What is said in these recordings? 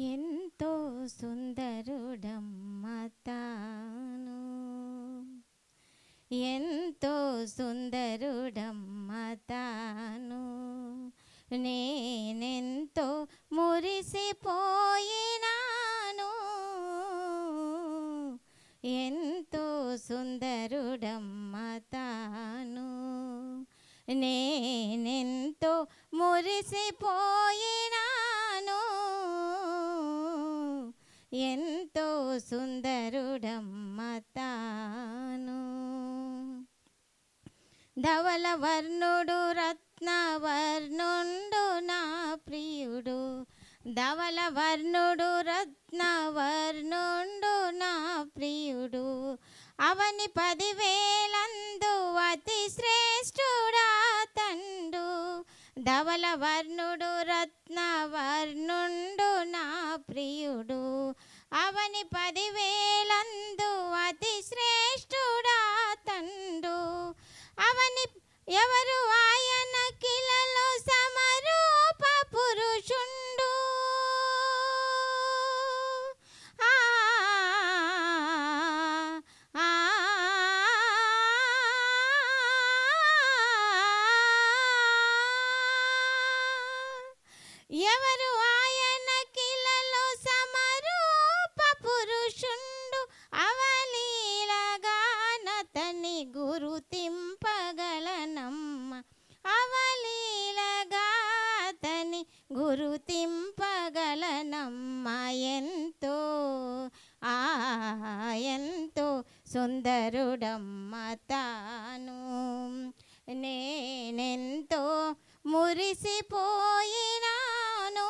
ఎంతో సుందరుడమ్మ తాను. ఎంతో సుందరుడమ్మ తాను. నేనెంతో మురిసిపోయినాను. ఎంతో సుందరుడమ్మ తాను. నేనెంతో మురిసిపో ఎంతో సుందరుడమ్మతాను ధవల వర్ణుడు రత్నవర్ణుండు నా ప్రియుడు. ధవల వర్ణుడు రత్నవర్ణుండు నా ప్రియుడు. అవని పదివేలందు అతి శ్రేష్ఠుడా తండు. ధవల వర్ణుడు రత్నవర్ణుండు నా ప్రియుడు. అవని పదివేలందు అతి శ్రేష్ఠుడా తండు అవని ఎవరు ఆయన కిలలో సమరూప పురుషుండు ఆ, ఎవరు గురుతింపగలనమ్మ ఎంతో ఆ ఎంతో సుందరుడమ్మ తాను. నేనెంతో మురిసిపోయినాను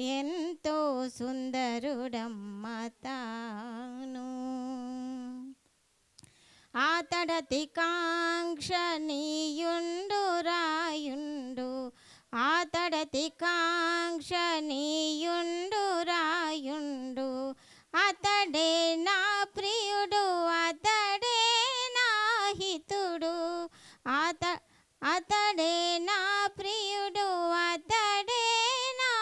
ఎంతో సుందరుడమ్మ తాను. ఆతడతి కాంక్షణీయుండు రాయుండు ఆతడతి కాంక్షణీయుండు రాయుండు అతడే నా ప్రియుడు అతడే నా హితుడు. అత అతడే నా ప్రియుడు అతడే నా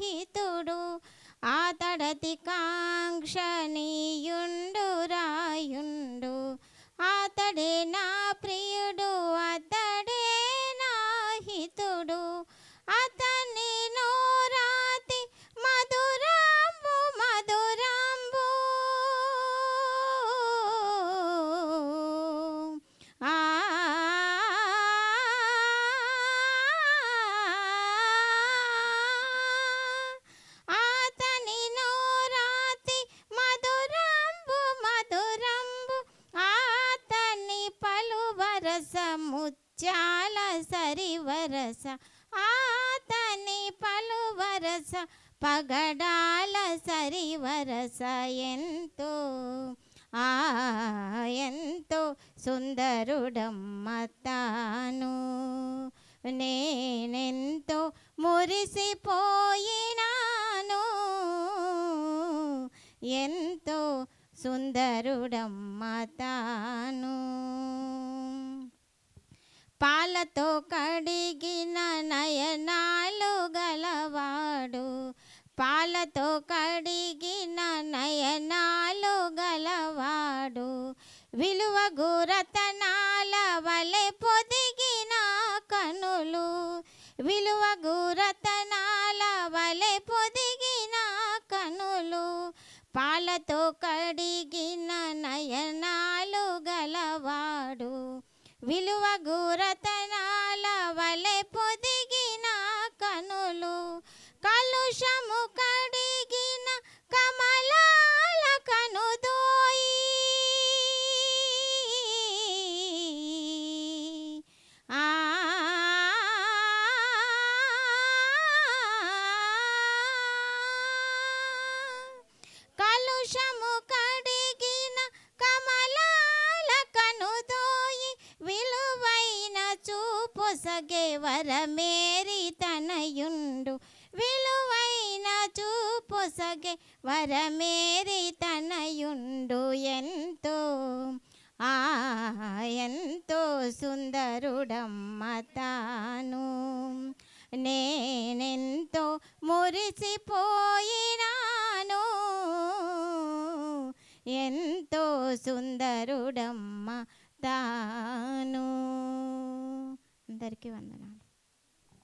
హితుడు. ఆతడతి కాంక్షణీయుండు రాయుండు అతడే నా పలువరస ముత్యాల సరివరస అతని పలువరస పగడాల సరివరస ఎంతో ఆ ఎంతో సుందరుడమ్మ తాను. నేనెంతో మురిసిపోయినాను ఎంతో సుందరుడమ్మ తాను. పాలతో కడిగిన నయనాలు గలవాడు. పాలతో కడిగిన నయనాలు గలవాడు. విలువ గురతనాల వలె పొదిగిన కనులు. విలువ గురతనాల వలె పొదిగిన కనులు. పాలతో కడిగిన నయనా విలువ గురతనాల వలె పొదిగిన కనులు. కలుషము చూపొసగే వరమేరి తనయుండు. విలువైన చూపొసగే వరమేరి తనయుండు. ఎంతో ఆ ఎంతో సుందరుడమ్మ తాను. నేనెంతో మురిసిపోయినాను. ఎంతో సుందరుడమ్మ తా అందరికీ వందనాలు.